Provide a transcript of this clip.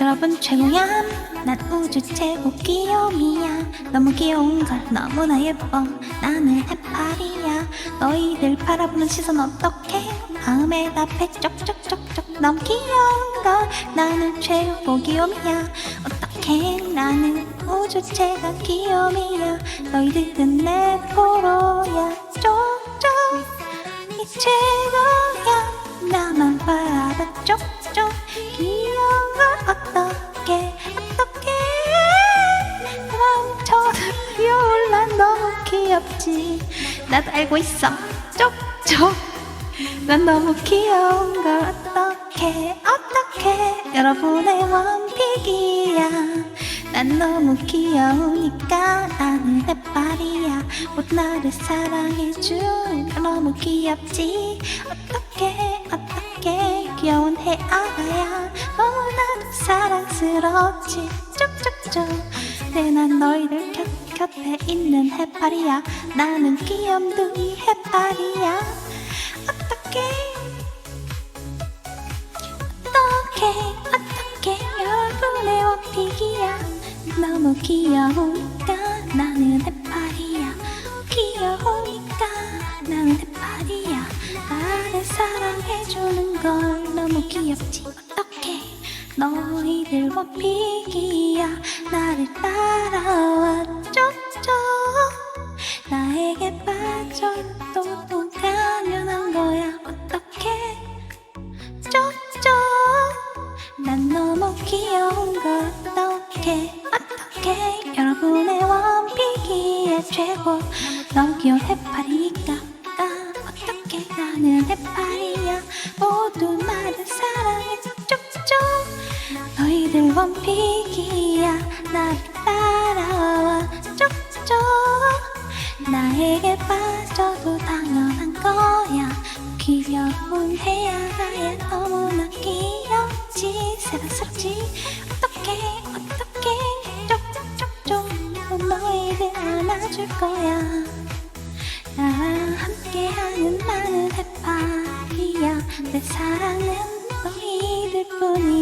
여러분 최고야 난 우주 최고 귀요미야. 너무 귀여운 걸 너무나 예뻐. 나는 해파리야. 너희들 바라보는 시선 어떡해 마음에 답해 쪽쪽쪽쪽 너무 귀여운 걸 나는 최고 귀요미야. 어떡해 나는 우주 최고 귀요미야. 너희들은 내 포로 귀엽지? 나도 알고 있어. 쪽쪽. 난 너무 귀여운 걸 어떡해 어떡해. 여러분의 원픽이야. 난 너무 귀여우니까 나는 해파리야. 못 나를 사랑해주니까 너무 귀엽지? 어떡해 어떡해. 귀여운 해아가야. 너무나도 사랑스럽지. 쪽쪽쪽. 내난 너희들 곁, 곁에 있는 해파리야. 나는 귀염둥이 해파리야. 어떡해? 어떡해? 어떡해? 여러분의 원픽이야. 너무 귀여우니까 나는 해파리야. 귀여우니까 나는 해파리야. 나를 사랑해주는 걸 너무 귀엽지. 어떡해? 너희들 원픽이야. 나를 따 또또 가련한 거야. 어떡해? 쪽쪽 난 너무 귀여운 걸 어떡해? 어떡해? 여러분의 원픽이의 최고. 너무 귀여운 해파리니까. 아, 어떡해? 나는 해파리야. 모두 나를 사랑해. 쪽쪽 너희들 원픽이야. 나를 귀여운 해야가야 너무나 귀엽지. 사랑스럽지. 어떡해 어떡해 쪽쪽쪽쪽 너희들 안아줄 거야? 나랑 함께하는 나는 해파리야. 내 사랑은 너희들 뿐